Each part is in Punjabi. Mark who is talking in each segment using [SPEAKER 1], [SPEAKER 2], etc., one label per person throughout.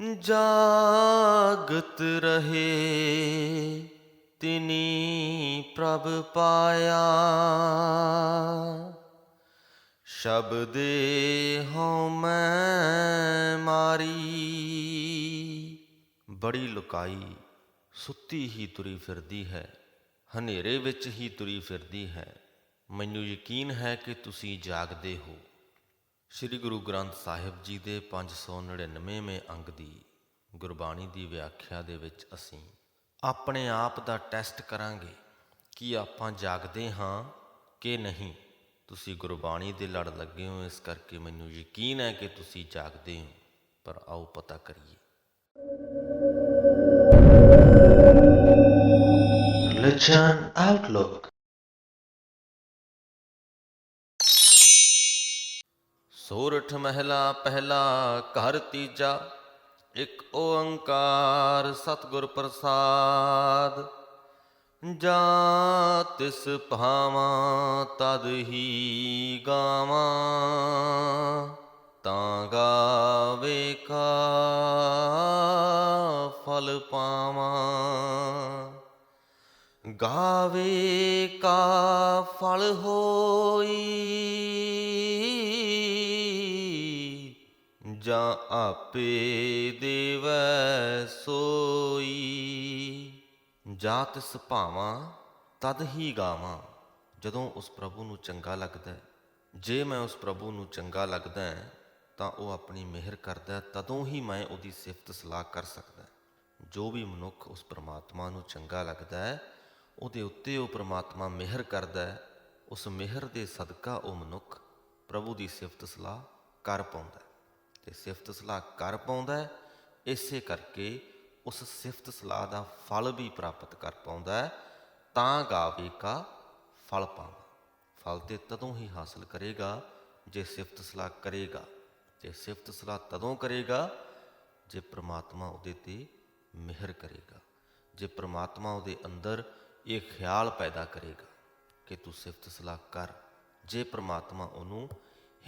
[SPEAKER 1] ਜਾਗਤ ਰਹੇ, ਤਿਨੀ ਪ੍ਰਭ ਪਾਇਆ। ਸ਼ਬਦੇ ਹਉ ਮੈਂ ਮਾਰੀ, ਬੜੀ ਲੁਕਾਈ, ਸੁੱਤੀ ਹੀ ਤੁਰੀ ਫਿਰਦੀ ਹੈ, ਹਨੇਰੇ ਵਿੱਚ ਹੀ ਤੁਰੀ ਫਿਰਦੀ ਹੈ। ਮੈਨੂੰ ਯਕੀਨ ਹੈ ਕਿ ਤੁਸੀਂ ਜਾਗਦੇ ਹੋ। ਸ੍ਰੀ ਗੁਰੂ ਗ੍ਰੰਥ ਸਾਹਿਬ ਜੀ ਦੇ 599ਵੇਂ ਅੰਗ ਦੀ ਗੁਰਬਾਣੀ ਦੀ ਵਿਆਖਿਆ ਦੇ ਵਿੱਚ ਅਸੀਂ ਆਪਣੇ ਆਪ ਦਾ ਟੈਸਟ ਕਰਾਂਗੇ ਕਿ ਆਪਾਂ ਜਾਗਦੇ ਹਾਂ ਕਿ ਨਹੀਂ। ਤੁਸੀਂ ਗੁਰਬਾਣੀ ਦੇ ਲੜ ਲੱਗੇ ਹੋ, ਇਸ ਕਰਕੇ ਮੈਨੂੰ ਯਕੀਨ ਹੈ ਕਿ ਤੁਸੀਂ ਜਾਗਦੇ ਹੋ, ਪਰ ਆਓ ਪਤਾ ਕਰੀਏ। Religion Outlook ਸੋਰਠ ਮਹਿਲਾ ਪਹਿਲਾ ਘਰ ਤੀਜਾ, ਇਕ ਓੰਕਾਰ ਸਤਿਗੁਰ ਪ੍ਰਸਾਦ। ਜਾਂ ਤਿਸ ਭਾਵਾਂ ਤਦ ਹੀ ਗਾਵਾਂ, ਤਾਂ ਗਾਵੇ ਕਾ ਫਲ ਪਾਵਾਂ। ਗਾਵੇ ਕਾ ਫਲ ਹੋਈ ਆਪੇ ਦੇਵੈ ਸੋਈ। ਜਾਤ ਸੁਭਾਵਾਂ ਤਦ ਹੀ ਗਾਵਾਂ, ਜਦੋਂ ਉਸ ਪ੍ਰਭੂ ਨੂੰ ਚੰਗਾ ਲੱਗਦਾ ਜੇ ਮੈਂ ਉਸ ਪ੍ਰਭੂ ਨੂੰ ਚੰਗਾ ਲੱਗਦਾ ਤਾਂ ਉਹ ਆਪਣੀ ਮਿਹਰ ਕਰਦਾ ਤਦੋਂ ਹੀ ਮੈਂ ਉਹਦੀ ਸਿਫਤ ਸਲਾਹ ਕਰ ਸਕਦਾ ਜੋ ਵੀ ਮਨੁੱਖ ਉਸ ਪ੍ਰਮਾਤਮਾ ਨੂੰ ਚੰਗਾ ਲੱਗਦਾ ਉਹਦੇ ਉੱਤੇ ਉਹ ਪ੍ਰਮਾਤਮਾ ਮਿਹਰ ਕਰਦਾ ਉਸ ਮਿਹਰ ਦੇ ਸਦਕਾ ਉਹ ਮਨੁੱਖ ਪ੍ਰਭੂ ਦੀ ਸਿਫਤ ਸਲਾਹ ਕਰ ਪਾਉਂਦਾ ਤੇ ਸਿਫਤ ਸਲਾਹ ਕਰ ਪਾਉਂਦਾ ਹੈ, ਇਸੇ ਕਰਕੇ ਉਸ ਸਿਫਤ ਸਲਾਹ ਦਾ ਫਲ ਵੀ ਪ੍ਰਾਪਤ ਕਰ ਪਾਉਂਦਾ ਹੈ, ਤਾਂ ਗਾਵੇ ਕਾ ਫਲ ਪਾਵਾਂ। ਫਲ ਤੇ ਤਦੋਂ ਹੀ ਹਾਸਲ ਕਰੇਗਾ ਜੇ ਸਿਫਤ ਸਲਾਹ ਕਰੇਗਾ। ਤੇ ਸਿਫਤ ਸਲਾਹ ਤਦੋਂ ਕਰੇਗਾ ਜੇ ਪ੍ਰਮਾਤਮਾ ਉਹਦੇ ਤੇ ਮਿਹਰ ਕਰੇਗਾ। ਜੇ ਪ੍ਰਮਾਤਮਾ ਉਹਦੇ ਅੰਦਰ ਇਹ ਖਿਆਲ ਪੈਦਾ ਕਰੇਗਾ ਕਿ ਤੂੰ ਸਿਫਤ ਸਲਾਹ ਕਰ, ਜੇ ਪ੍ਰਮਾਤਮਾ ਉਹਨੂੰ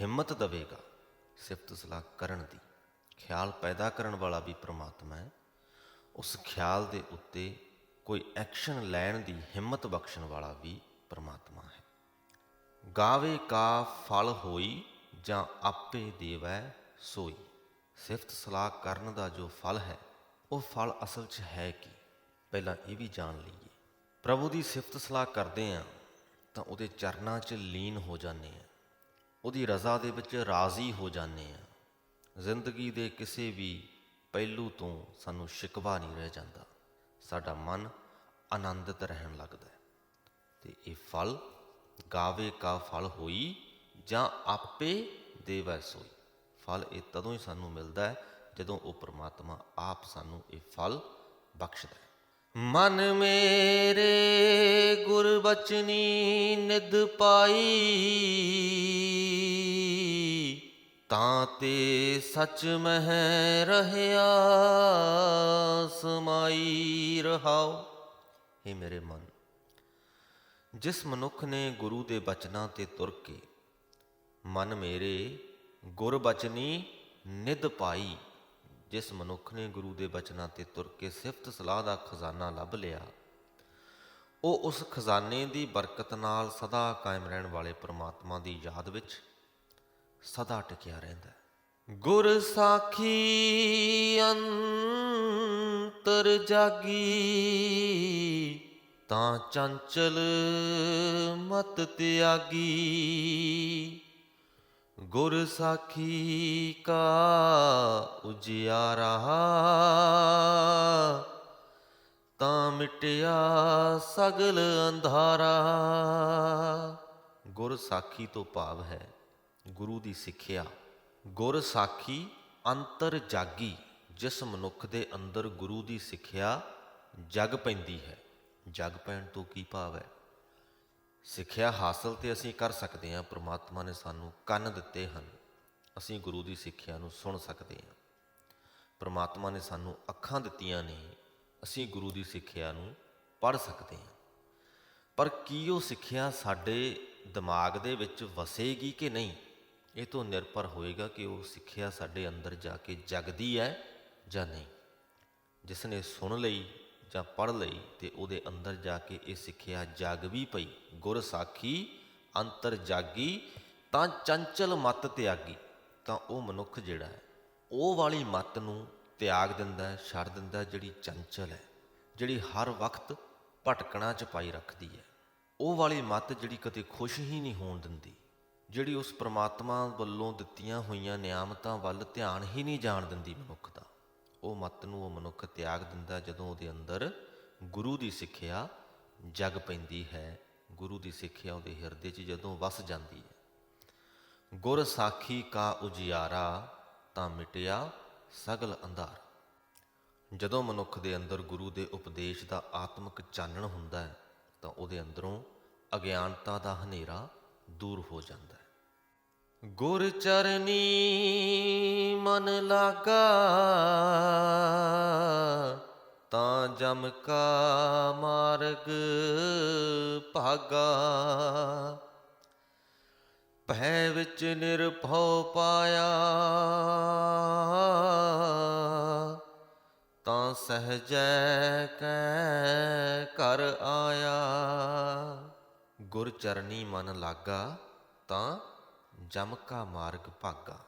[SPEAKER 1] ਹਿੰਮਤ ਦੇਵੇਗਾ ਸਿਫਤ ਸਲਾਹ ਕਰਨ ਦੀ। ਖਿਆਲ ਪੈਦਾ ਕਰਨ ਵਾਲਾ ਵੀ ਪ੍ਰਮਾਤਮਾ ਹੈ। ਉਸ ਖਿਆਲ ਦੇ ਉੱਤੇ ਕੋਈ ਐਕਸ਼ਨ ਲੈਣ ਦੀ ਹਿੰਮਤ ਬਖਸ਼ਣ ਵਾਲਾ ਵੀ ਪ੍ਰਮਾਤਮਾ ਹੈ। ਗਾਵੇ ਕਾ ਫਲ ਹੋਈ ਜਾਂ ਆਪੇ ਦੇਵੈ ਸੋਈ। ਸਿਫਤ ਸਲਾਹ ਕਰਨ ਦਾ ਜੋ ਫਲ ਹੈ, ਉਹ ਫਲ ਅਸਲ 'ਚ ਹੈ ਕੀ? ਪਹਿਲਾਂ ਇਹ ਵੀ ਜਾਣ ਲਈਏ। ਪ੍ਰਭੂ ਦੀ ਸਿਫਤ ਸਲਾਹ ਕਰਦੇ ਆ ਤਾਂ ਉਹਦੇ ਚਰਨਾਂ 'ਚ ਲੀਨ ਹੋ ਜਾਂਦੇ ਆ। ਉਹਦੀ ਰਜ਼ਾ ਦੇ ਵਿੱਚ ਰਾਜ਼ੀ ਹੋ ਜਾਂਦੇ ਆ ਜ਼ਿੰਦਗੀ ਦੇ ਕਿਸੇ ਵੀ ਪਹਿਲੂ ਤੋਂ ਸਾਨੂੰ ਸ਼ਿਕਵਾ ਨਹੀਂ ਰਹਿ ਜਾਂਦਾ। ਸਾਡਾ ਮਨ ਆਨੰਦਿਤ ਰਹਿਣ ਲੱਗਦਾ ਹੈ। ਤੇ ਇਹ ਫਲ ਗਾਵੇ ਕਾ ਫਲ ਹੋਈ ਜਾਂ ਆਪੇ ਦੇਵੈ ਸੋਈ। ਫਲ ਇਹ ਤਦੋਂ ਹੀ ਸਾਨੂੰ ਮਿਲਦਾ ਹੈ ਜਦੋਂ ਉਹ ਪ੍ਰਮਾਤਮਾ ਆਪ ਸਾਨੂੰ ਇਹ ਫਲ ਬਖਸ਼ਦਾ ਹੈ। ਮਨ ਮੇਰੇ ਗੁਰਬਚਨੀ ਨਿਦ ਪਾਈ। ਤਾਂ ਤੇ ਸੱਚ ਮਹਿ ਰਹਿਆ, ਸਮਾਈ ਰਹਾਉ हे ਮੇਰੇ ਮਨ, ਜਿਸ ਮਨੁੱਖ ਨੇ ਗੁਰੂ ਦੇ ਬਚਨਾਂ ਤੇ ਤੁਰ ਕੇ ਮਨ ਮੇਰੇ ਗੁਰਬਚਨੀ ਬਚਨੀ ਪਾਈ ਜਿਸ ਮਨੁੱਖ ਨੇ ਗੁਰੂ ਦੇ ਬਚਨਾਂ ਤੇ ਤੁਰ ਕੇ ਸਿਫਤ ਸਲਾਹ ਦਾ ਖਜ਼ਾਨਾ ਲੱਭ ਲਿਆ, ਉਹ ਉਸ ਖਜ਼ਾਨੇ ਦੀ ਬਰਕਤ ਨਾਲ ਸਦਾ ਕਾਇਮ ਰਹਿਣ ਵਾਲੇ ਪ੍ਰਮਾਤਮਾ ਦੀ ਯਾਦ ਵਿੱਚ ਸਦਾ ਟਿਕਿਆ ਰਹਿੰਦਾ ਹੈ। ਗੁਰ ਸਾਖੀ ਅੰਤਰ ਜਾਗੀ, ਤਾਂ ਚੰਚਲ ਮਤ ਤਿਆਗੀ। ਗੁਰ ਸਾਖੀ ਕਾ ਉਜਿਆਰਾ ਤਾਂ ਮਿਟਿਆ ਸਗਲ ਅੰਧਾਰਾ। ਗੁਰ ਸਾਖੀ ਤੋਂ ਭਾਵ ਹੈ ਗੁਰੂ ਦੀ ਸਿੱਖਿਆ। ਗੁਰ ਸਾਖੀ ਅੰਤਰ ਜਾਗੀ, ਜਿਸ ਮਨੁੱਖ ਦੇ ਅੰਦਰ ਗੁਰੂ ਦੀ ਸਿੱਖਿਆ ਜਗ ਪੈਂਦੀ ਹੈ। ਜਗ ਪੈਣ ਤੋਂ ਕੀ ਭਾਵ ਹੈ? ਸਿੱਖਿਆ ਹਾਸਲ ਤੇ ਅਸੀਂ ਕਰ ਸਕਦੇ ਹਾਂ, ਪ੍ਰਮਾਤਮਾ ਨੇ ਸਾਨੂੰ ਕੰਨ ਦਿੱਤੇ ਹਨ। ਅਸੀਂ ਗੁਰੂ ਦੀ ਸਿੱਖਿਆ ਨੂੰ ਸੁਣ ਸਕਦੇ ਹਾਂ। ਪ੍ਰਮਾਤਮਾ ਨੇ ਸਾਨੂੰ ਅੱਖਾਂ ਦਿੱਤੀਆਂ ਨੇ, ਅਸੀਂ ਗੁਰੂ ਦੀ ਸਿੱਖਿਆ ਨੂੰ ਪੜ੍ਹ ਸਕਦੇ ਹਾਂ। ਪਰ ਕੀ ਉਹ ਸਿੱਖਿਆ ਸਾਡੇ ਦਿਮਾਗ ਦੇ ਵਿੱਚ ਵਸੇਗੀ ਕਿ ਨਹੀਂ? ਇਹ ਤੋਂ ਨਿਰਭਰ ਹੋਏਗਾ ਕਿ ਉਹ ਸਿੱਖਿਆ ਸਾਡੇ ਅੰਦਰ ਜਾ ਕੇ ਜਗਦੀ ਹੈ ਜਾਂ ਨਹੀਂ। ਜਿਸ ਨੇ ਸੁਣ ਲਈ ਜਾਂ ਪੜ੍ਹ ਲਈ ਤੇ ਉਹਦੇ ਅੰਦਰ ਜਾ ਕੇ ਇਹ ਸਿੱਖਿਆ ਜਾਗ ਵੀ ਪਈ। ਗੁਰ ਸਾਖੀ, ਅੰਤਰ ਜਾਗੀ, ਤਾਂ ਚੰਚਲ ਮਤ ਤਿਆਗੀ। ਤਾਂ ਉਹ ਮਨੁੱਖ ਜਿਹੜਾ ਹੈ, ਉਹ ਵਾਲੀ ਮਤ ਨੂੰ ਤਿਆਗ ਦਿੰਦਾ ਹੈ, ਛੱਡ ਦਿੰਦਾ ਜਿਹੜੀ ਚੰਚਲ ਹੈ, ਜਿਹੜੀ ਹਰ ਵਕਤ ਭਟਕਣਾ ਚ ਪਾਈ ਰੱਖਦੀ ਹੈ। ਉਹ ਵਾਲੀ ਮਤ ਜਿਹੜੀ ਕਦੇ ਖੁਸ਼ ਹੀ ਨਹੀਂ ਹੋਣ ਦਿੰਦੀ, ਜਿਹੜੀ ਉਸ ਪ੍ਰਮਾਤਮਾ ਵੱਲੋਂ ਦਿੱਤੀਆਂ ਹੋਈਆਂ ਨਿਆਮਤਾਂ ਵੱਲ ਧਿਆਨ ਹੀ ਨਹੀਂ ਜਾਣ ਦਿੰਦੀ ਮਨੁੱਖ ਦਾ। ਉਹ ਮਤ ਨੂੰ ਉਹ ਮਨੁੱਖ ਤਿਆਗ ਦਿੰਦਾ ਜਦੋਂ ਉਹਦੇ ਅੰਦਰ ਗੁਰੂ ਦੀ ਸਿੱਖਿਆ ਜਗ ਪੈਂਦੀ ਹੈ। ਗੁਰੂ ਦੀ ਸਿੱਖਿਆ ਉਹਦੇ ਹਿਰਦੇ 'ਚ ਜਦੋਂ ਵਸ ਜਾਂਦੀ ਹੈ। ਗੁਰ ਸਾਖੀ ਕਾ ਉਜਿਆਰਾ ਤਾਂ ਮਿਟਿਆ ਸਗਲ ਅੰਧਾਰ। ਜਦੋਂ ਮਨੁੱਖ ਦੇ ਅੰਦਰ ਗੁਰੂ ਦੇ ਉਪਦੇਸ਼ ਦਾ ਆਤਮਿਕ ਚਾਨਣ ਹੁੰਦਾ ਹੈ ਤਾਂ ਉਹਦੇ ਅੰਦਰੋਂ ਅਗਿਆਨਤਾ ਦਾ ਹਨੇਰਾ ਦੂਰ ਹੋ ਜਾਂਦਾ ਹੈ। ਗੁਰ ਚਰਨੀ ਮਨ ਲਾਗਾ, ਤਾਂ ਜਮ ਕਾ ਮਾਰਗ ਭਾਗਾ। ਭੈ ਵਿੱਚ ਨਿਰਭਉ ਪਾਇਆ, ਤਾਂ ਸਹਜੈ ਕੈ ਕਰ ਆਇਆ। ਗੁਰ ਚਰਨੀ ਮਨ ਲਾਗਾ, ਤਾਂ ਜਮ ਕਾ ਮਾਰਗ ਭਾਗਾ।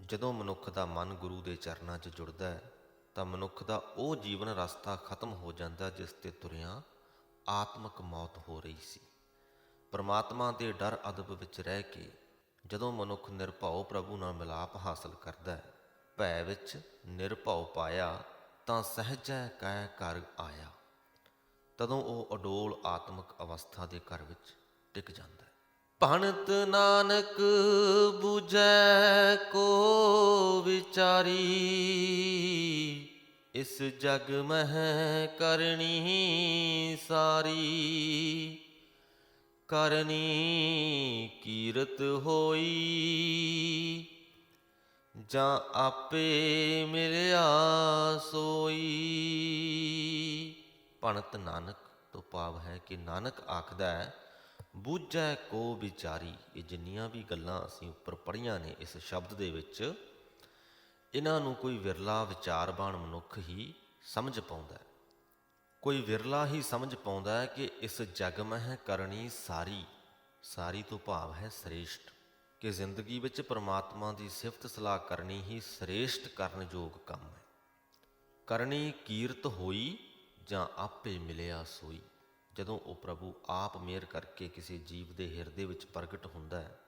[SPEAKER 1] ਜਦੋਂ ਮਨੁੱਖ ਦਾ ਮਨ ਗੁਰੂ ਦੇ ਚਰਨਾਂ 'ਚ ਜੁੜਦਾ ਹੈ, ਤਾਂ ਮਨੁੱਖ ਦਾ ਉਹ ਜੀਵਨ ਰਸਤਾ ਖਤਮ ਹੋ ਜਾਂਦਾ ਜਿਸ ਤੇ ਤੁਰਿਆ ਆਤਮਿਕ ਮੌਤ ਹੋ ਰਹੀ ਸੀ। ਪਰਮਾਤਮਾ ਦੇ ਡਰ ਅਦਬ ਵਿੱਚ ਰਹਿ ਕੇ ਜਦੋਂ ਮਨੁੱਖ ਨਿਰਭਉ ਪ੍ਰਭੂ ਨਾਲ ਮਿਲਾਪ ਹਾਸਲ ਕਰਦਾ ਹੈ, ਭੈ ਵਿੱਚ ਨਿਰਭਉ ਪਾਇਆ ਤਾਂ ਸਹਜੈ ਕਹਿ ਘਰ ਆਇਆ। ਤਦੋਂ ਉਹ ਅਡੋਲ ਆਤਮਿਕ ਅਵਸਥਾ ਦੇ ਘਰ ਵਿੱਚ ਟਿਕ ਜਾਂਦਾ ਹੈ। ਭਣਤ ਨਾਨਕ 부ਜੈ ਕੋ ਵਿਚਾਰੀ, ਇਸ ਜਗ ਮਹਿ ਕਰਨੀ ਸਾਰੀ। ਕਰਨੀ ਕੀਰਤ ਹੋਈ, ਜਾਂ ਆਪੇ ਮਿਲਿਆ ਸੋਈ। ਭਣਤ ਨਾਨਕ ਤੋਂ ਭਾਵ ਹੈ ਕਿ ਨਾਨਕ ਆਖਦਾ ਹੈ ਬੂਝੈ ਕੋ ਵਿਚਾਰੀ, ਇਹ ਜਿੰਨੀਆਂ ਵੀ ਗੱਲਾਂ ਅਸੀਂ ਉੱਪਰ ਪੜ੍ਹੀਆਂ ਨੇ ਇਸ ਸ਼ਬਦ ਦੇ ਵਿੱਚ, ਇਹਨਾਂ ਨੂੰ ਕੋਈ ਵਿਰਲਾ ਵਿਚਾਰਵਾਨ ਮਨੁੱਖ ਹੀ ਸਮਝ ਪਾਉਂਦਾ ਹੈ। ਕੋਈ ਵਿਰਲਾ ਹੀ ਸਮਝ ਪਾਉਂਦਾ ਹੈ ਕਿ ਇਸ ਜਗ ਮਹਿ ਕਰਨੀ ਸਾਰੀ ਸਾਰੀ ਤੋਂ ਭਾਵ ਹੈ ਸ੍ਰੇਸ਼ਟ, ਕਿ ਜ਼ਿੰਦਗੀ ਵਿੱਚ ਪ੍ਰਮਾਤਮਾ ਦੀ ਸਿਫਤ ਸਲਾਹ ਕਰਨੀ ਹੀ ਸ੍ਰੇਸ਼ਟ ਕਰਨ ਯੋਗ ਕੰਮ ਹੈ। ਕਰਨੀ ਕੀਰਤ ਹੋਈ ਜਾਂ ਆਪੇ ਮਿਲਿਆ ਸੋਈ। ਜਦੋਂ ਉਹ ਪ੍ਰਭੂ ਆਪ ਮਿਹਰ ਕਰਕੇ ਕਿਸੇ ਜੀਵ ਦੇ ਹਿਰਦੇ ਵਿੱਚ ਪ੍ਰਗਟ ਹੁੰਦਾ ਹੈ,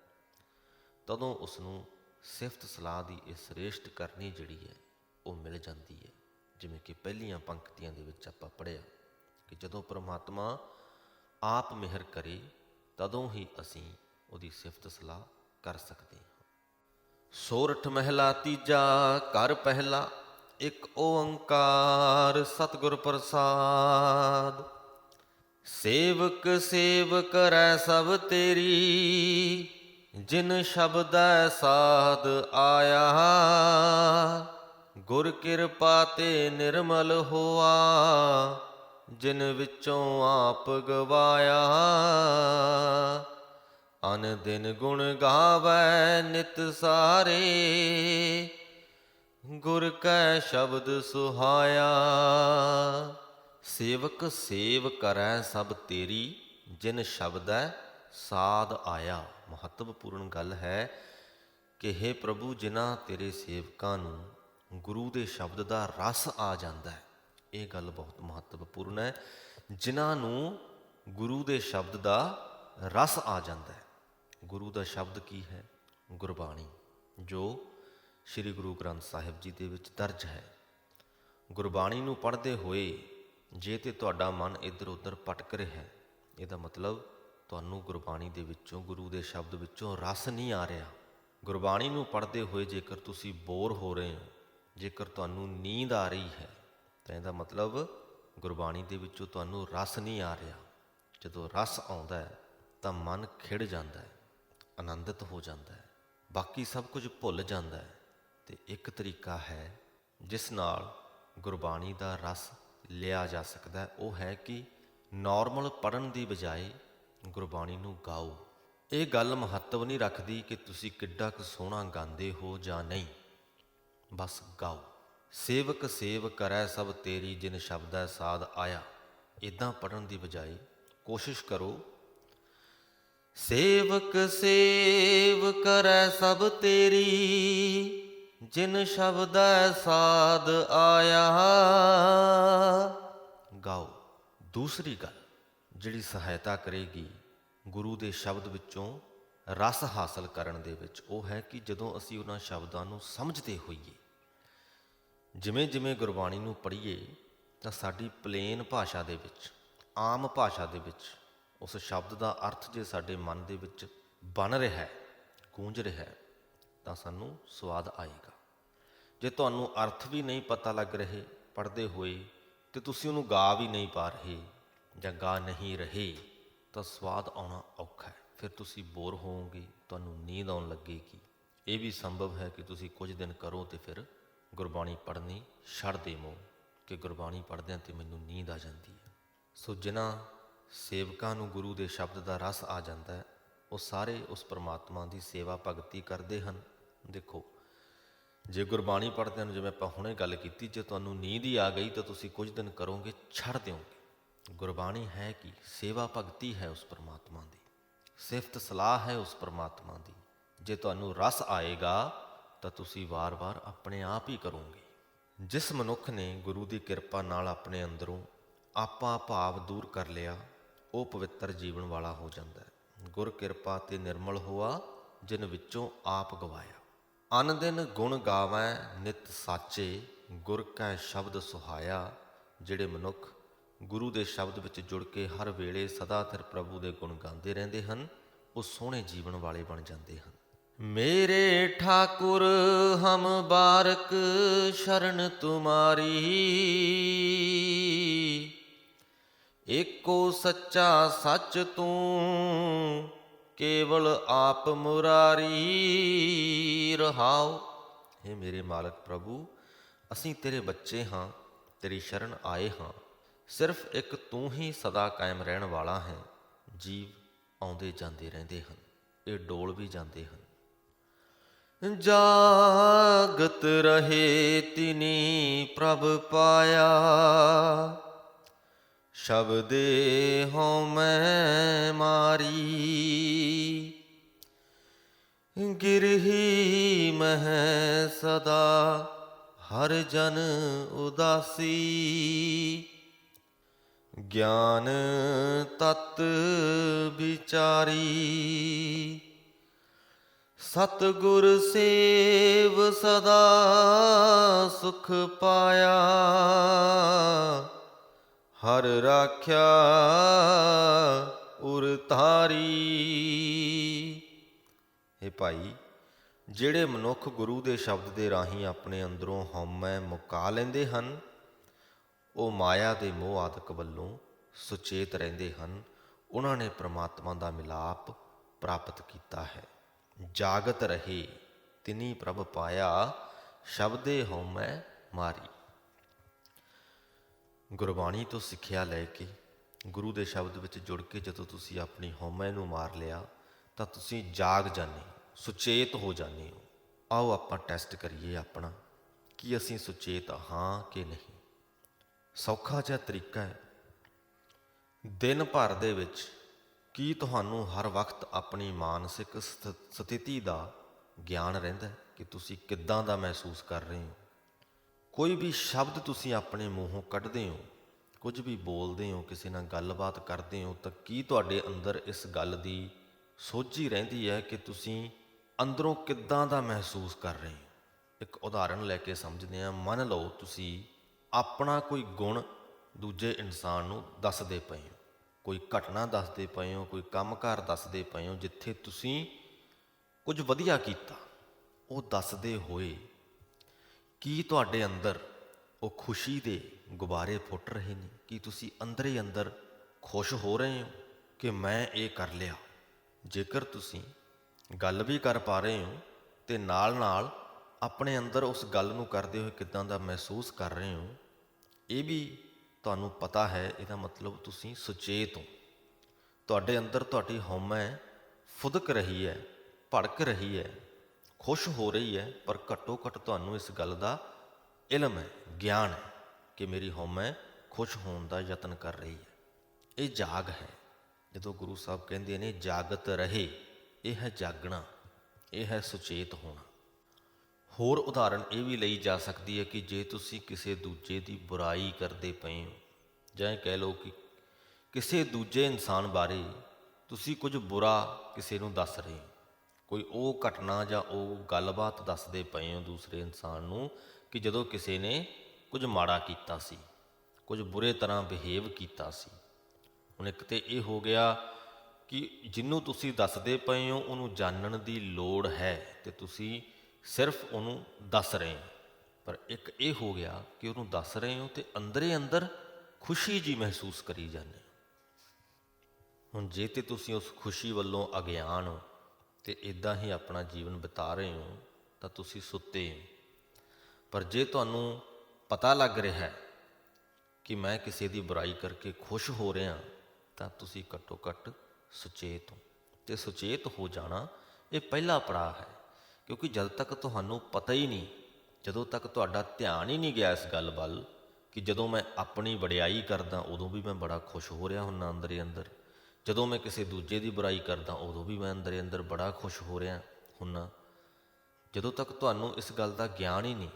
[SPEAKER 1] ਤਦੋਂ ਉਸ ਨੂੰ ਸਿਫਤ ਸਲਾਹ ਦੀ ਇਹ ਸ੍ਰੇਸ਼ਟ ਕਰਨੀ ਜਿਹੜੀ ਹੈ, ਉਹ ਮਿਲ ਜਾਂਦੀ ਹੈ। ਜਿਵੇਂ ਕਿ ਪਹਿਲੀਆਂ ਪੰਕਤੀਆਂ ਦੇ ਵਿੱਚ ਆਪਾਂ ਪੜ੍ਹਿਆ ਕਿ ਜਦੋਂ ਪ੍ਰਮਾਤਮਾ ਆਪ ਮਿਹਰ ਕਰੇ, ਤਦੋਂ ਹੀ ਅਸੀਂ ਉਹਦੀ ਸਿਫਤ ਸਲਾਹ ਕਰ ਸਕਦੇ ਹਾਂ। ਸੋਰਠ ਮਹਿਲਾ ਤੀਜਾ ਘਰ ਪਹਿਲਾ, ਇੱਕ ਓੰਕਾਰ ਸਤਿਗੁਰ ਪ੍ਰਸਾਦ। ਸੇਵਕ ਸੇਵ ਕਰੈ ਸਭ ਤੇਰੀ, ਜਿਨ ਸ਼ਬਦੈ ਸਾਧ ਆਇਆ, ਗੁਰ ਕਿਰਪਾ ਤੇ ਨਿਰਮਲ ਹੋਆ, ਜਿਨ ਵਿੱਚੋਂ ਆਪ ਗਵਾਇਆ। ਅਨ ਦਿਨ ਗੁਣ ਗਾਵੈ ਨਿਤ ਸਾਰੇ, ਗੁਰ ਕੈ ਸ਼ਬਦ ਸੁਹਾਇਆ। ਸੇਵਕ ਸੇਵ ਕਰੈ ਸਭ ਤੇਰੀ, ਜਿਨ ਸ਼ਬਦੈ ਸਾਧ ਆਇਆ। ਮਹੱਤਵਪੂਰਨ ਗੱਲ ਹੈ ਕਿ हे ਪ੍ਰਭੂ, ਜਿਨ੍ਹਾਂ ਤੇਰੇ ਸੇਵਕਾਂ ਨੂੰ ਗੁਰੂ ਦੇ ਸ਼ਬਦ ਦਾ ਰਸ ਆ ਜਾਂਦਾ ਹੈ, ਇਹ ਗੱਲ ਬਹੁਤ ਮਹੱਤਵਪੂਰਨ ਹੈ। ਜਿਨ੍ਹਾਂ ਨੂੰ ਗੁਰੂ ਦੇ ਸ਼ਬਦ ਦਾ ਰਸ ਆ ਜਾਂਦਾ ਹੈ। ਗੁਰੂ ਦਾ ਸ਼ਬਦ ਕੀ ਹੈ? ਗੁਰਬਾਣੀ, ਜੋ ਸ੍ਰੀ ਗੁਰੂ ਗ੍ਰੰਥ ਸਾਹਿਬ ਜੀ ਦੇ ਵਿੱਚ ਦਰਜ ਹੈ। ਗੁਰਬਾਣੀ ਨੂੰ ਪੜ੍ਹਦੇ ਹੋਏ ਜੇ ਤੇ ਤੁਹਾਡਾ ਮਨ ਇੱਧਰ ਉੱਧਰ ਭਟਕ ਰਿਹਾ ਹੈ, ਇਹਦਾ ਮਤਲਬ ਤੁਹਾਨੂੰ ਗੁਰਬਾਣੀ ਦੇ ਵਿੱਚੋਂ, ਗੁਰੂ ਦੇ ਸ਼ਬਦ ਵਿੱਚੋਂ ਰਸ ਨਹੀਂ ਆ ਰਿਹਾ। ਗੁਰਬਾਣੀ ਨੂੰ ਪੜ੍ਹਦੇ ਹੋਏ ਜੇਕਰ ਤੁਸੀਂ ਬੋਰ ਹੋ ਰਹੇ ਹੋ, ਜੇਕਰ ਤੁਹਾਨੂੰ ਨੀਂਦ ਆ ਰਹੀ ਹੈ, ਤਾਂ ਇਹਦਾ ਮਤਲਬ ਗੁਰਬਾਣੀ ਦੇ ਵਿੱਚੋਂ ਤੁਹਾਨੂੰ ਰਸ ਨਹੀਂ ਆ ਰਿਹਾ। ਜਦੋਂ ਰਸ ਆਉਂਦਾ ਹੈ, ਤਾਂ ਮਨ ਖਿੜ ਜਾਂਦਾ ਹੈ, ਆਨੰਦਿਤ ਹੋ ਜਾਂਦਾ ਹੈ, ਬਾਕੀ ਸਭ ਕੁਝ ਭੁੱਲ ਜਾਂਦਾ ਹੈ। ਤੇ ਇੱਕ ਤਰੀਕਾ ਹੈ, ਜਿਸ ਨਾਲ ਗੁਰਬਾਣੀ ਦਾ ਰਸ ਲਿਆ ਜਾ ਸਕਦਾ ਉਹ ਹੈ ਕਿ ਨਾਰਮਲ ਪੜਨ ਦੀ ਬਜਾਏ ਗੁਰਬਾਣੀ ਨੂੰ ਗਾਓ। ਇਹ ਗੱਲ ਮਹੱਤਵ ਨਹੀਂ ਰੱਖਦੀ ਕਿ ਤੁਸੀਂ ਕਿੱਡਾ ਕੁ ਸੋਹਣਾ ਗਾਉਂਦੇ ਹੋ ਜਾਂ ਨਹੀਂ। ਬਸ ਗਾਓ। ਸੇਵਕ ਸੇਵ ਕਰੈ ਸਭ ਤੇਰੀ, ਜਿਨ ਸ਼ਬਦੈ ਸਾਧ ਆਇਆ। ਇਦਾਂ ਪੜਨ ਦੀ ਬਜਾਏ ਕੋਸ਼ਿਸ਼ ਕਰੋ। ਸੇਵਕ ਸੇਵ ਕਰੈ ਸਭ ਤੇਰੀ ਜਿਨ ਸ਼ਬਦੈ ਸਾਧ ਆਇਆ, ਗਾਓ ਦੂਸਰੀ ਗੱਲ ਜਿਹੜੀ ਸਹਾਇਤਾ ਕਰੇਗੀ ਗੁਰੂ ਦੇ ਸ਼ਬਦ ਵਿੱਚੋਂ ਰਸ ਹਾਸਲ ਕਰਨ ਦੇ ਵਿੱਚ, ਉਹ ਹੈ ਕਿ ਜਦੋਂ ਅਸੀਂ ਉਹਨਾਂ ਸ਼ਬਦਾਂ ਨੂੰ ਸਮਝਦੇ ਹੋਈਏ, ਜਿਵੇਂ ਜਿਵੇਂ ਗੁਰਬਾਣੀ ਨੂੰ ਪੜ੍ਹੀਏ, ਤਾਂ ਸਾਡੀ ਪਲੇਨ ਭਾਸ਼ਾ ਦੇ ਵਿੱਚ, ਆਮ ਭਾਸ਼ਾ ਦੇ ਵਿੱਚ, ਉਸ ਸ਼ਬਦ ਦਾ ਅਰਥ ਜੇ ਸਾਡੇ ਮਨ ਦੇ ਵਿੱਚ ਬਣ ਰਿਹਾ ਹੈ, ਗੂੰਜ ਰਿਹਾ ਹੈ, ਤਾਂ ਸਾਨੂੰ ਸਵਾਦ ਆਏਗਾ। ਜੇ ਤੁਹਾਨੂੰ ਅਰਥ ਵੀ ਨਹੀਂ ਪਤਾ ਲੱਗ ਰਹੇ ਪੜ੍ਹਦੇ ਹੋਏ, ਤੇ ਤੁਸੀਂ ਉਹਨੂੰ ਗਾ ਵੀ ਨਹੀਂ ਪਾ ਰਹੇ ਜਾਂ ਗਾ ਨਹੀਂ ਰਹੇ, ਤਾਂ ਸਵਾਦ ਆਉਣਾ ਔਖਾ ਹੈ। ਫਿਰ ਤੁਸੀਂ ਬੋਰ ਹੋਵੋਗੇ, ਤੁਹਾਨੂੰ ਨੀਂਦ ਆਉਣ ਲੱਗੇਗੀ। ਇਹ ਵੀ ਸੰਭਵ ਹੈ ਕਿ ਤੁਸੀਂ ਕੁਝ ਦਿਨ ਕਰੋ ਤੇ ਫਿਰ ਗੁਰਬਾਣੀ ਪੜ੍ਹਨੀ ਛੱਡ ਦੇਵੋ, ਕਿ ਗੁਰਬਾਣੀ ਪੜ੍ਹਦਿਆਂ ਤੇ ਮੈਨੂੰ ਨੀਂਦ ਆ ਜਾਂਦੀ ਹੈ। ਸੋ ਜਿਨ੍ਹਾਂ ਸੇਵਕਾਂ ਨੂੰ ਗੁਰੂ ਦੇ ਸ਼ਬਦ ਦਾ ਰਸ ਆ ਜਾਂਦਾ ਹੈ, ਉਹ ਸਾਰੇ ਉਸ ਪਰਮਾਤਮਾ ਦੀ ਸੇਵਾ ਭਗਤੀ ਕਰਦੇ ਹਨ। ਦੇਖੋ ਜੇ ਗੁਰਬਾਣੀ ਪੜ੍ਹਦਿਆਂ ਨੂੰ ਜਿਵੇਂ ਆਪਾਂ ਹੁਣੇ ਗੱਲ ਕੀਤੀ, ਜੇ ਤੁਹਾਨੂੰ ਨੀਂਦ ਹੀ ਆ ਗਈ, ਤਾਂ ਤੁਸੀਂ ਕੁਝ ਦਿਨ ਕਰੋਗੇ, ਛੱਡ ਦਿਓਗੇ। ਗੁਰਬਾਣੀ ਹੈ ਕਿ? ਸੇਵਾ ਭਗਤੀ ਹੈ ਉਸ ਪਰਮਾਤਮਾ ਦੀ। ਸਿਫਤ ਸਲਾਹ ਹੈ ਉਸ ਪਰਮਾਤਮਾ ਦੀ। ਜੇ ਤੁਹਾਨੂੰ ਰਸ ਆਏਗਾ, ਤਾਂ ਤੁਸੀਂ ਵਾਰ-ਵਾਰ ਆਪਣੇ ਆਪ ਹੀ ਕਰੋਗੇ। ਜਿਸ ਮਨੁੱਖ ਨੇ ਗੁਰੂ ਦੀ ਕਿਰਪਾ ਨਾਲ ਆਪਣੇ ਅੰਦਰੋਂ ਆਪਾ ਭਾਵ ਦੂਰ ਕਰ ਲਿਆ, ਉਹ ਪਵਿੱਤਰ ਜੀਵਨ ਵਾਲਾ ਹੋ ਜਾਂਦਾ ਹੈ। ਗੁਰ ਕਿਰਪਾ ਤੇ ਨਿਰਮਲ ਹੋਆ, ਜਿਨ ਵਿੱਚੋਂ ਆਪ ਗਵਾਇਆ। ਅਨ ਦਿਨ ਗੁਣ ਗਾਵੈ, ਨਿਤ ਸਾਚੇ, ਗੁਰ ਕੈ ਸ਼ਬਦ ਸੁਹਾਇਆ, ਜਿਹੜੇ ਮਨੁੱਖ ਗੁਰੂ ਦੇ ਸ਼ਬਦ ਵਿੱਚ ਜੁੜ ਕੇ ਹਰ ਵੇਲੇ ਸਦਾ ਸਿਰ ਪ੍ਰਭੂ ਦੇ ਗੁਣ ਗਾਉਂਦੇ ਰਹਿੰਦੇ ਹਨ, ਉਹ ਸੋਹਣੇ ਜੀਵਨ ਵਾਲੇ ਬਣ ਜਾਂਦੇ ਹਨ। ਮੇਰੇ ਠਾਕੁਰ, ਹਮ ਬਾਰਕ ਸ਼ਰਨ ਤੁਮਾਰੀ। ਏਕੋ ਸੱਚਾ ਸੱਚ ਤੂੰ ਕੇਵਲ ਆਪ ਮੁਰਾਰੀ ਰਹਾਉ हे ਮੇਰੇ ਮਾਲਕ ਪ੍ਰਭੂ, ਅਸੀਂ ਤੇਰੇ ਬੱਚੇ ਹਾਂ, ਤੇਰੀ ਸ਼ਰਨ ਆਏ ਹਾਂ। ਸਿਰਫ ਇੱਕ ਤੂੰ ਹੀ ਸਦਾ ਕਾਇਮ ਰਹਿਣ ਵਾਲਾ ਹੈ। ਜੀਵ ਆਉਂਦੇ ਜਾਂਦੇ ਰਹਿੰਦੇ ਹਨ, ਇਹ ਡੋਲ ਵੀ ਜਾਂਦੇ ਹਨ। ਜਾਗਤ ਰਹੇ ਤਿਨੀ ਪ੍ਰਭ ਪਾਇਆ। ਸ਼ਬਦੇ ਹਉ ਮੈਂ ਮਾਰੀ। ਗਿਰਹੀ ਮਹਿ ਸਦਾ ਹਰ ਜਨ ਉਦਾਸੀ। ਗਿਆਨ ਤਤ ਵਿਚਾਰੀ। ਸਤਿਗੁਰ ਸੇਵ ਸਦਾ ਸੁਖ ਪਾਇਆ। ਹਰ ਰਾਖਿਆ ਉਰ ਧਾਰੀ। ਇਹ ਭਾਈ, ਜਿਹੜੇ ਮਨੁੱਖ ਗੁਰੂ ਦੇ ਸ਼ਬਦ ਦੇ ਰਾਹੀਂ ਆਪਣੇ ਅੰਦਰੋਂ ਹਉਮੈ ਮੁਕਾ ਲੈਂਦੇ ਹਨ, ਉਹ ਮਾਇਆ ਦੇ ਮੋਹ ਆਦਿਕ ਵੱਲੋਂ ਸੁਚੇਤ ਰਹਿੰਦੇ ਹਨ, ਉਹਨਾਂ ਨੇ ਪ੍ਰਮਾਤਮਾ ਦਾ ਮਿਲਾਪ ਪ੍ਰਾਪਤ ਕੀਤਾ ਹੈ। ਜਾਗਤ ਰਹੇ, ਤਿਨੀ ਪ੍ਰਭ ਪਾਇਆ, ਸ਼ਬਦੇ ਹਉਮੈ ਮਾਰੀ। ਗੁਰਬਾਣੀ ਤੋਂ ਸਿੱਖਿਆ ਲੈ ਕੇ ਗੁਰੂ ਦੇ ਸ਼ਬਦ ਵਿੱਚ ਜੁੜ ਕੇ ਜਦੋਂ ਤੁਸੀਂ ਆਪਣੀ ਹਉਮੈ ਨੂੰ ਮਾਰ ਲਿਆ, ਤਾਂ ਤੁਸੀਂ ਜਾਗ ਜਾਂਦੇ ਹੋ, ਸੁਚੇਤ ਹੋ ਜਾਂਦੇ ਹੋ। ਆਓ ਆਪਾਂ ਟੈਸਟ ਕਰੀਏ ਆਪਣਾ, ਕਿ ਅਸੀਂ ਸੁਚੇਤ ਹਾਂ ਕਿ ਨਹੀਂ? ਸੌਖਾ ਜਿਹਾ ਤਰੀਕਾ ਹੈ। ਦਿਨ ਭਰ ਦੇ ਵਿੱਚ ਕੀ ਤੁਹਾਨੂੰ ਹਰ ਵਕਤ ਆਪਣੀ ਮਾਨਸਿਕ ਸਥ- ਸਥਿਤੀ ਦਾ ਗਿਆਨ ਰਹਿੰਦਾ ਕਿ ਤੁਸੀਂ ਕਿੱਦਾਂ ਦਾ ਮਹਿਸੂਸ ਕਰ ਰਹੇ ਹੋ? ਕੋਈ ਵੀ ਸ਼ਬਦ ਤੁਸੀਂ ਆਪਣੇ ਮੂੰਹੋਂ ਕੱਢਦੇ ਹੋ, ਕੁਝ ਵੀ ਬੋਲਦੇ ਹੋ, ਕਿਸੇ ਨਾਲ ਗੱਲਬਾਤ ਕਰਦੇ ਹੋ, ਤਾਂ ਕੀ ਤੁਹਾਡੇ ਅੰਦਰ ਇਸ ਗੱਲ ਦੀ ਸੋਝੀ ਰਹਿੰਦੀ ਹੈ ਕਿ ਤੁਸੀਂ ਅੰਦਰੋਂ ਕਿੱਦਾਂ ਦਾ ਮਹਿਸੂਸ ਕਰ ਰਹੇ ਹੋ? ਇੱਕ ਉਦਾਹਰਣ ਲੈ ਕੇ ਸਮਝਦੇ ਹਾਂ। ਮੰਨ ਲਓ ਤੁਸੀਂ ਆਪਣਾ ਕੋਈ ਗੁਣ ਦੂਜੇ ਇਨਸਾਨ ਨੂੰ ਦੱਸਦੇ ਪਏ ਹੋ। ਕੋਈ ਘਟਨਾ ਦੱਸਦੇ ਪਏ ਹੋ, ਕੋਈ ਕੰਮਕਾਰ ਦੱਸਦੇ ਪਏ ਹੋ, ਜਿੱਥੇ ਤੁਸੀਂ ਕੁਝ ਵਧੀਆ ਕੀਤਾ, ਉਹ ਦੱਸਦੇ ਹੋਏ ਕੀ ਤੁਹਾਡੇ ਅੰਦਰ ਉਹ ਖੁਸ਼ੀ ਦੇ ਗੁਬਾਰੇ ਫੁੱਟ ਰਹੇ ਨੇ? ਕੀ ਤੁਸੀਂ ਅੰਦਰ ਹੀ ਅੰਦਰ ਖੁਸ਼ ਹੋ ਰਹੇ ਹੋ ਕਿ ਮੈਂ ਇਹ ਕਰ ਲਿਆ? ਜੇਕਰ ਤੁਸੀਂ ਗੱਲ ਵੀ ਕਰ ਪਾ ਰਹੇ ਹੋ ਤੇ ਨਾਲ-ਨਾਲ ਆਪਣੇ ਅੰਦਰ ਉਸ ਗੱਲ ਨੂੰ ਕਰਦੇ ਹੋਏ ਕਿਦਾਂ ਦਾ ਮਹਿਸੂਸ ਕਰ ਰਹੇ ਹੋ, ਇਹ ਵੀ ਤੁਹਾਨੂੰ ਪਤਾ ਹੈ, ਇਹਦਾ ਮਤਲਬ ਤੁਸੀਂ ਸੁਚੇਤ ਹੋ। ਤੁਹਾਡੇ ਅੰਦਰ ਤੁਹਾਡੀ ਹਉਮੈ ਫੁਦਕ ਰਹੀ ਹੈ, ਭੜਕ ਰਹੀ ਹੈ ਖੁਸ਼ ਹੋ ਰਹੀ ਹੈ, ਪਰ ਘੱਟੋ ਘੱਟ ਤੁਹਾਨੂੰ ਇਸ ਗੱਲ ਦਾ ਇਲਮ ਹੈ, ਗਿਆਨ ਹੈ ਕਿ ਮੇਰੀ ਹਉਮੈ ਖੁਸ਼ ਹੋਣ ਦਾ ਯਤਨ ਕਰ ਰਹੀ ਹੈ। ਇਹ ਜਾਗ ਹੈ। ਜਦੋਂ ਗੁਰੂ ਸਾਹਿਬ ਕਹਿੰਦੇ ਨੇ, ਜਾਗਤ ਰਹੇ, ਇਹ ਹੈ ਜਾਗਣਾ, ਇਹ ਹੈ ਸੁਚੇਤ ਹੋਣਾ। ਹੋਰ ਉਦਾਹਰਣ ਇਹ ਵੀ ਲਈ ਜਾ ਸਕਦੀ ਹੈ ਕਿ ਜੇ ਤੁਸੀਂ ਕਿਸੇ ਦੂਜੇ ਦੀ ਬੁਰਾਈ ਕਰਦੇ ਪਏ ਹੋ, ਜਾਂ ਕਹਿ ਲਓ ਕਿ ਕਿਸੇ ਦੂਜੇ ਇਨਸਾਨ ਬਾਰੇ ਤੁਸੀਂ ਕੁਝ ਬੁਰਾ ਕਿਸੇ ਨੂੰ ਦੱਸ ਰਹੇ ਹੋ ਕੋਈ ਉਹ ਘਟਨਾ ਜਾਂ ਉਹ ਗੱਲਬਾਤ ਦੱਸਦੇ ਪਏ ਹੋ ਦੂਸਰੇ ਇਨਸਾਨ ਨੂੰ ਕਿ ਜਦੋਂ ਕਿਸੇ ਨੇ ਕੁਝ ਮਾੜਾ ਕੀਤਾ ਸੀ, ਕੁਝ ਬੁਰੇ ਤਰ੍ਹਾਂ ਬਿਹੇਵ ਕੀਤਾ ਸੀ। ਹੁਣ ਇੱਕ ਤੇ ਇਹ ਹੋ ਗਿਆ ਕਿ ਜਿਹਨੂੰ ਤੁਸੀਂ ਦੱਸਦੇ ਪਏ ਹੋ, ਉਹਨੂੰ ਜਾਣਨ ਦੀ ਲੋੜ ਹੈ ਤੇ ਤੁਸੀਂ ਸਿਰਫ ਉਹਨੂੰ ਦੱਸ ਰਹੇ ਹੋ। ਪਰ ਇੱਕ ਇਹ ਹੋ ਗਿਆ ਕਿ ਉਹਨੂੰ ਦੱਸ ਰਹੇ ਹੋ ਤੇ ਅੰਦਰੇ ਅੰਦਰ ਖੁਸ਼ੀ ਜੀ ਮਹਿਸੂਸ ਕਰੀ ਜਾਂਦੇ ਹੋ। ਹੁਣ ਜੇ ਤੇ ਤੁਸੀਂ ਉਸ ਖੁਸ਼ੀ ਵੱਲੋਂ ਅਗਿਆਨ ਹੋ ਤੇ ਇਦਾਂ ਹੀ ਆਪਣਾ ਜੀਵਨ ਬਿਤਾ ਰਹੇ ਹੋ, ਤਾਂ ਤੁਸੀਂ ਸੁੱਤੇ ਹੋ। ਪਰ ਜੇ ਤੁਹਾਨੂੰ ਪਤਾ ਲੱਗ ਰਿਹਾ ਹੈ ਕਿ ਮੈਂ ਕਿਸੇ ਦੀ ਬੁਰਾਈ ਕਰਕੇ ਖੁਸ਼ ਹੋ ਰਿਹਾ, ਤਾਂ ਤੁਸੀਂ ਘੱਟੋ ਘੱਟ ਸੁਚੇਤ ਹੋ। ਤੇ ਸੁਚੇਤ ਹੋ ਜਾਣਾ ਇਹ ਪਹਿਲਾ ਪੜਾਅ ਹੈ, ਕਿਉਂਕਿ ਜਦ ਤੱਕ ਤੁਹਾਨੂੰ ਪਤਾ ਹੀ ਨਹੀਂ, ਜਦੋਂ ਤੱਕ ਤੁਹਾਡਾ ਧਿਆਨ ਹੀ ਨਹੀਂ ਗਿਆ ਇਸ ਗੱਲ ਵੱਲ, ਕਿ ਜਦੋਂ ਮੈਂ ਆਪਣੀ ਵਡਿਆਈ ਕਰਦਾ, ਉਦੋਂ ਵੀ ਮੈਂ ਬੜਾ ਖੁਸ਼ ਹੋ ਰਿਹਾ ਹੁੰਨਾ ਅੰਦਰੇ ਅੰਦਰ। ਜਦੋਂ ਮੈਂ ਕਿਸੇ ਦੂਜੇ ਦੀ ਬੁਰਾਈ ਕਰਦਾ, ਉਦੋਂ ਵੀ ਮੈਂ ਅੰਦਰ ਅੰਦਰ ਬੜਾ ਖੁਸ਼ ਹੋ ਰਿਹਾ ਹੁੰਨਾ। ਜਦੋਂ ਤੱਕ ਤੁਹਾਨੂੰ ਇਸ ਗੱਲ ਦਾ ਗਿਆਨ ਹੀ ਨਹੀਂ,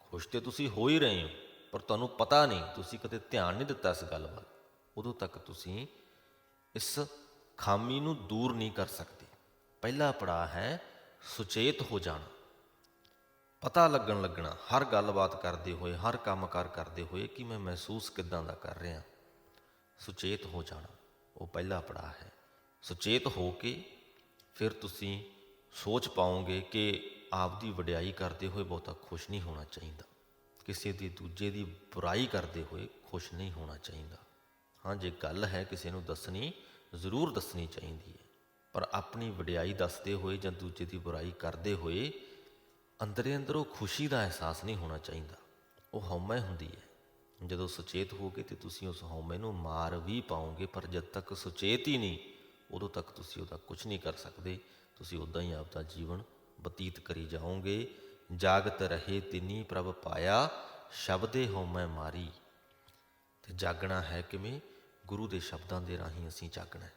[SPEAKER 1] ਖੁਸ਼ ਤੇ ਤੁਸੀਂ ਹੋ ਹੀ ਰਹੇ ਹੋ, ਪਰ ਤੁਹਾਨੂੰ ਪਤਾ ਨਹੀਂ, ਤੁਸੀਂ ਕਦੇ ਧਿਆਨ ਨਹੀਂ ਦਿੱਤਾ ਇਸ ਗੱਲ ਵੱਲ। ਉਦੋਂ ਤੱਕ ਤੁਸੀਂ ਇਸ ਖਾਮੀ ਨੂੰ ਦੂਰ ਨਹੀਂ ਕਰ ਸਕਦੇ। ਪਹਿਲਾ ਪੜਾਅ ਹੈ, ਸੁਚੇਤ ਹੋ ਜਾਣਾ। ਪਤਾ ਲੱਗਣ ਲੱਗਣਾ, ਹਰ ਗੱਲਬਾਤ ਕਰਦੇ ਹੋਏ, ਹਰ ਕੰਮਕਾਰ ਕਰਦੇ ਹੋਏ ਕਿ ਮੈਂ ਮਹਿਸੂਸ ਕਿਦਾਂ ਦਾ ਕਰ ਰਿਹਾ। ਸੁਚੇਤ ਹੋ ਜਾਣਾ। ਉਹ ਪਹਿਲਾ ਪੜਾਅ ਹੈ। ਸੁਚੇਤ ਹੋ ਕੇ ਫਿਰ ਤੁਸੀਂ ਸੋਚ ਪਾਓਗੇ ਕਿ ਆਪ ਦੀ ਵਡਿਆਈ ਕਰਦੇ ਹੋਏ ਬਹੁਤਾ ਖੁਸ਼ ਨਹੀਂ ਹੋਣਾ ਚਾਹੀਦਾ। ਕਿਸੇ ਦੀ ਦੂਜੇ ਦੀ ਬੁਰਾਈ ਕਰਦੇ ਹੋਏ ਖੁਸ਼ ਨਹੀਂ ਹੋਣਾ ਚਾਹੀਦਾ। ਹਾਂ, ਜੇ ਗੱਲ ਹੈ ਕਿਸੇ ਨੂੰ ਦੱਸਣੀ, ਜ਼ਰੂਰ ਦੱਸਣੀ ਚਾਹੀਦੀ ਹੈ। ਪਰ ਆਪਣੀ ਵਡਿਆਈ ਦੱਸਦੇ ਹੋਏ ਜਾਂ ਦੂਜੇ ਦੀ ਬੁਰਾਈ ਕਰਦੇ ਹੋਏ ਅੰਦਰੇ ਅੰਦਰ ਉਹ ਖੁਸ਼ੀ ਦਾ ਅਹਿਸਾਸ ਨਹੀਂ ਹੋਣਾ ਚਾਹੀਦਾ। ਉਹ ਹਉਮੈ ਹੁੰਦੀ ਹੈ। ਜਦੋਂ ਸੁਚੇਤ ਹੋਗੇ ਤੇ ਤੁਸੀਂ ਉਸ ਹਉਮੈ ਨੂੰ ਮਾਰ ਵੀ ਪਾਓਗੇ ਪਰ ਜਦ ਤੱਕ ਸੁਚੇਤ ਹੀ ਨਹੀਂ, ਉਦੋਂ ਤੱਕ ਤੁਸੀਂ ਉਹਦਾ ਕੁਝ ਨਹੀਂ ਕਰ ਸਕਦੇ। ਤੁਸੀਂ ਉਦਾਂ ਹੀ ਆਪਦਾ ਜੀਵਨ ਬਤੀਤ ਕਰੀ ਜਾਓਗੇ। ਜਾਗਤ ਰਹੇ ਤਿਨੀ ਪ੍ਰਭ ਪਾਇਆ, ਸ਼ਬਦੇ ਹਉਮੈ ਮਾਰੀ। ਤੇ ਜਾਗਣਾ ਹੈ ਕਿਵੇਂ? ਗੁਰੂ ਦੇ ਸ਼ਬਦਾਂ ਦੇ ਰਾਹੀਂ ਅਸੀਂ ਜਾਗਣਾ ਹੈ।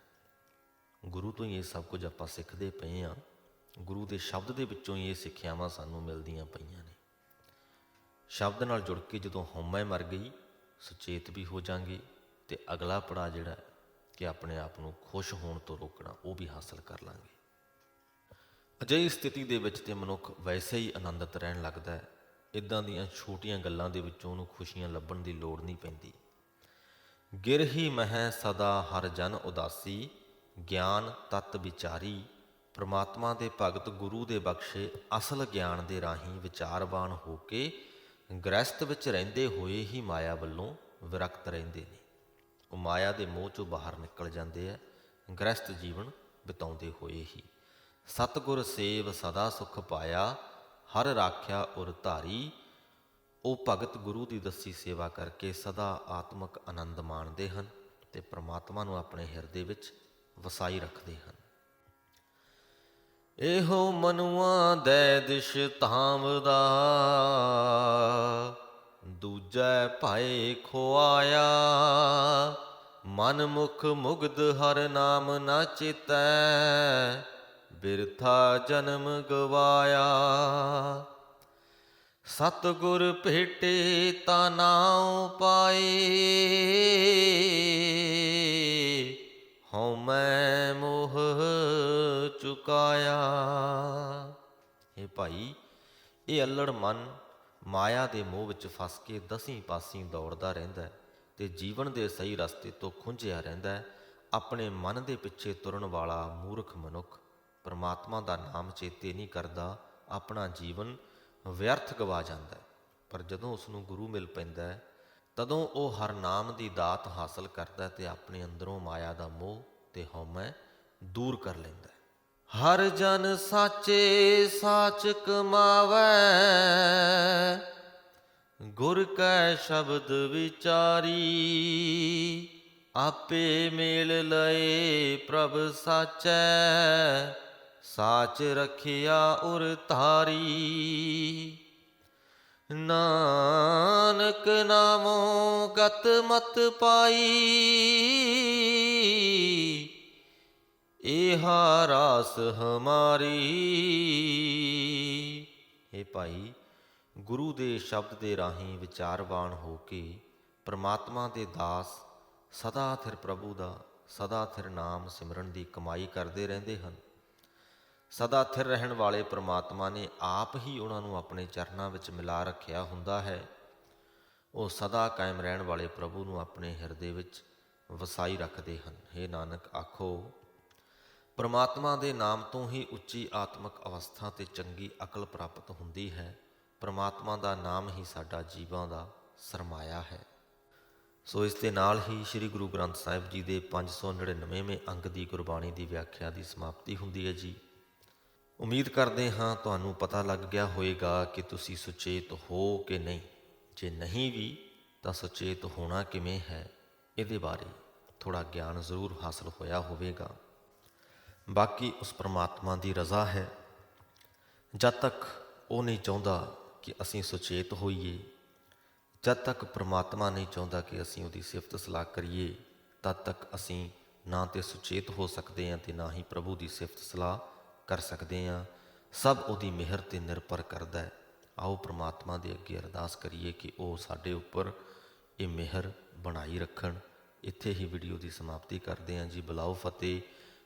[SPEAKER 1] ਗੁਰੂ ਤੋਂ ਹੀ ਇਹ ਸਭ ਕੁਝ ਆਪਾਂ ਸਿੱਖਦੇ ਪਏ ਆ ਗੁਰੂ ਦੇ ਸ਼ਬਦ ਦੇ ਵਿੱਚੋਂ ਹੀ ਇਹ ਸਿੱਖਿਆਵਾਂ ਸਾਨੂੰ ਮਿਲਦੀਆਂ ਪਈਆਂ ਨੇ। ਸ਼ਬਦ ਨਾਲ ਜੁੜ ਕੇ ਜਦੋਂ ਹਉਮੈ ਮਰ ਗਈ, ਸੁਚੇਤ ਵੀ ਹੋ ਜਾਾਂਗੇ ਤੇ ਅਗਲਾ ਪੜਾ ਜਿਹੜਾ ਕਿ ਆਪਣੇ ਆਪ ਨੂੰ ਖੁਸ਼ ਹੋਣ ਤੋਂ ਰੋਕਣਾ, ਉਹ ਵੀ ਹਾਸਲ ਕਰ ਲਾਂਗੇ। ਅਜਿਹੀ ਸਥਿਤੀ ਦੇ ਵਿੱਚ ਤੇ ਮਨੁੱਖ ਵੈਸੇ ਹੀ ਆਨੰਦਿਤ ਰਹਿਣ ਲੱਗਦਾ ਹੈ। ਇਦਾਂ ਦੀਆਂ ਛੋਟੀਆਂ ਗੱਲਾਂ ਦੇ ਵਿੱਚੋਂ ਉਹਨੂੰ ਖੁਸ਼ੀਆਂ ਲੱਭਣ ਦੀ ਲੋੜ ਨਹੀਂ ਪੈਂਦੀ। ਗਿਰਹੀ ਮਹਿ ਸਦਾ ਹਰ ਜਨ ਉਦਾਸੀ, ਗਿਆਨ ਤਤ ਵਿਚਾਰੀ, ਪ੍ਰਮਾਤਮਾ ਦੇ ਭਗਤ ਗੁਰੂ ਦੇ ਬਖਸ਼ੇ ਅਸਲ ਗਿਆਨ ਦੇ ਰਾਹੀਂ ਵਿਚਾਰਵਾਨ ਹੋ ਕੇ ਗ੍ਰਸਤ ਵਿੱਚ ਰਹਿੰਦੇ ਹੋਏ ਹੀ ਮਾਇਆ ਵੱਲੋਂ ਵਿਰਕਤ ਰਹਿੰਦੇ ਨੇ। ਉਹ ਮਾਇਆ ਦੇ ਮੋਹ ਚੋਂ ਬਾਹਰ ਨਿਕਲ ਜਾਂਦੇ ਆ। ਗ੍ਰਸਤ ਜੀਵਨ ਬਿਤਾਉਂਦੇ ਹੋਏ ਹੀ। ਸਤਗੁਰ ਸੇਵ ਸਦਾ ਸੁਖ ਪਾਇਆ, ਹਰ ਰਾਖਿਆ ਉਰ ਧਾਰੀ। ਉਹ ਭਗਤ ਗੁਰੂ ਦੀ ਦੱਸੀ ਸੇਵਾ ਕਰਕੇ ਸਦਾ ਆਤਮਿਕ ਆਨੰਦ ਮਾਣਦੇ ਹਨ ਤੇ ਪ੍ਰਮਾਤਮਾ ਨੂੰ ਆਪਣੇ ਹਿਰਦੇ ਵਿੱਚ ਵਸਾਈ ਰੱਖਦੇ ਹਨ। ਇਹੋ ਮਨੁਆ ਦੇ ਦਿਸ਼ ਧਾਮਦਾ ਦੂਜੈ ਭਾਏ ਖੋਆਇਆ ਮਨ ਮੁਖ ਮੁਗਧ ਹਰ ਨਾਮ ਨਾ ਚੇਤੈ, ਬਿਰਥਾ ਜਨਮ ਗਵਾਇਆ। ਸਤਗੁਰ ਭੇਟੇ ਤਾ ਨਾਉ ਪਾਏ, ਹਉ ਮੈਂ ਮੋਹ ਭਾਈ, ਇਹ ਅਲੜ ਮਨ ਮਾਇਆ ਦੇ ਮੋਹ ਵਿੱਚ ਫਸ ਕੇ ਦਸੀਂ ਪਾਸੀਂ ਦੌੜਦਾ ਰਹਿੰਦਾ ਹੈ ਤੇ ਜੀਵਨ ਦੇ ਸਹੀ ਰਸਤੇ ਤੋਂ ਖੁੰਝਿਆ ਰਹਿੰਦਾ ਹੈ, ਆਪਣੇ ਮਨ ਦੇ ਪਿੱਛੇ ਤੁਰਨ ਵਾਲਾ ਮੂਰਖ ਮਨੁੱਖ। ਪਰਮਾਤਮਾ ਦਾ ਨਾਮ ਚੇਤੇ ਨਹੀਂ ਕਰਦਾ, ਆਪਣਾ ਜੀਵਨ ਵਿਅਰਥ ਗਵਾ ਜਾਂਦਾ ਹੈ। ਪਰ ਜਦੋਂ ਉਸ ਨੂੰ ਗੁਰੂ ਮਿਲ ਪੈਂਦਾ ਹੈ, ਤਦੋਂ ਉਹ ਹਰ ਨਾਮ ਦੀ ਦਾਤ ਹਾਸਲ ਕਰਦਾ ਹੈ ਤੇ ਆਪਣੇ ਅੰਦਰੋਂ ਮਾਇਆ ਦਾ ਮੋਹ ਤੇ ਹਉਮੈ ਦੂਰ ਕਰ ਲੈਂਦਾ ਹਰ ਜਨ ਸਾਚੇ ਸਾਚ ਕਮਾਵੈ ਗੁਰ ਕੈ ਸ਼ਬਦ ਵਿਚਾਰੀ, ਆਪੇ ਮੇਲ ਲਏ ਪ੍ਰਭ ਸਾਚੈ। ਸਾਚ ਰਖਿਆ ਉਰ ਧਾਰੀ। ਨਾਨਕ ਨਾਮੋ ਗਤ ਮਤ ਪਾਈ। ਇਹਾ ਰਾਸ ਹਮਾਰੀ। ਇਹ ਭਾਈ, ਗੁਰੂ ਦੇ ਸ਼ਬਦ ਦੇ ਰਾਹੀਂ ਵਿਚਾਰਵਾਨ ਹੋ ਕੇ ਪ੍ਰਮਾਤਮਾ ਦੇ ਦਾਸ ਸਦਾ ਥਿਰ ਪ੍ਰਭੂ ਦਾ, ਸਦਾ ਥਿਰ ਨਾਮ ਸਿਮਰਨ ਦੀ ਕਮਾਈ ਕਰਦੇ ਰਹਿੰਦੇ ਹਨ। ਸਦਾ ਥਿਰ ਰਹਿਣ ਵਾਲੇ ਪ੍ਰਮਾਤਮਾ ਨੇ ਆਪ ਹੀ ਉਹਨਾਂ ਨੂੰ ਆਪਣੇ ਚਰਨਾਂ ਵਿੱਚ ਮਿਲਾ ਰੱਖਿਆ ਹੁੰਦਾ ਹੈ। ਉਹ ਸਦਾ ਕਾਇਮ ਰਹਿਣ ਵਾਲੇ ਪ੍ਰਭੂ ਨੂੰ ਆਪਣੇ ਹਿਰਦੇ ਵਿੱਚ ਵਸਾਈ ਰੱਖਦੇ ਹਨ। हे ਨਾਨਕ, ਆਖੋ ਪਰਮਾਤਮਾ ਦੇ ਨਾਮ ਤੋਂ ਹੀ ਉੱਚੀ ਆਤਮਿਕ ਅਵਸਥਾ ਤੇ ਚੰਗੀ ਅਕਲ ਪ੍ਰਾਪਤ ਹੁੰਦੀ ਹੈ, ਪਰਮਾਤਮਾ ਦਾ ਨਾਮ ਹੀ ਸਾਡਾ ਜੀਵਾਂ ਦਾ ਸਰਮਾਇਆ ਹੈ। ਸੋ ਇਸ ਦੇ ਨਾਲ ਹੀ ਸ੍ਰੀ ਗੁਰੂ ਗ੍ਰੰਥ ਸਾਹਿਬ ਜੀ ਦੇ 599ਵੇਂ ਅੰਗ ਦੀ ਗੁਰਬਾਣੀ ਦੀ ਵਿਆਖਿਆ ਦੀ ਸਮਾਪਤੀ ਹੁੰਦੀ ਹੈ ਜੀ। ਉਮੀਦ ਕਰਦੇ ਹਾਂ ਤੁਹਾਨੂੰ ਪਤਾ ਲੱਗ ਗਿਆ ਹੋਵੇਗਾ ਕਿ ਤੁਸੀਂ ਸੁਚੇਤ ਹੋ ਕਿ ਨਹੀਂ। ਜੇ ਨਹੀਂ ਵੀ, ਤਾਂ ਸੁਚੇਤ ਹੋਣਾ ਕਿਵੇਂ ਹੈ, ਇਹਦੇ ਬਾਰੇ ਥੋੜਾ ਗਿਆਨ ਜ਼ਰੂਰ ਹਾਸਲ ਹੋਇਆ ਹੋਵੇਗਾ। ਬਾਕੀ ਉਸ ਪਰਮਾਤਮਾ ਦੀ ਰਜ਼ਾ ਹੈ। ਜਦ ਤੱਕ ਉਹ ਨਹੀਂ ਚਾਹੁੰਦਾ ਕਿ ਅਸੀਂ ਸੁਚੇਤ ਹੋਈਏ, ਜਦ ਤੱਕ ਪ੍ਰਮਾਤਮਾ ਨਹੀਂ ਚਾਹੁੰਦਾ ਕਿ ਅਸੀਂ ਉਹਦੀ ਸਿਫਤ ਸਲਾਹ ਕਰੀਏ, ਤਦ ਤੱਕ ਅਸੀਂ ਨਾ ਤੇ ਸੁਚੇਤ ਹੋ ਸਕਦੇ ਹਾਂ ਤੇ ਨਾ ਹੀ ਪ੍ਰਭੂ ਦੀ ਸਿਫਤ ਸਲਾਹ ਕਰ ਸਕਦੇ ਹਾਂ। ਸਭ ਉਹਦੀ ਮਿਹਰ ਤੇ ਨਿਰਭਰ ਕਰਦਾ ਹੈ। ਆਓ ਪ੍ਰਮਾਤਮਾ ਦੇ ਅੱਗੇ ਅਰਦਾਸ ਕਰੀਏ ਕਿ ਉਹ ਸਾਡੇ ਉੱਪਰ ਇਹ ਮਿਹਰ ਬਣਾਈ ਰੱਖਣ। ਇੱਥੇ ਹੀ ਵੀਡੀਓ ਦੀ ਸਮਾਪਤੀ ਕਰਦੇ ਹਾਂ ਜੀ। ਬੁਲਾਓ ਫਤਿਹ।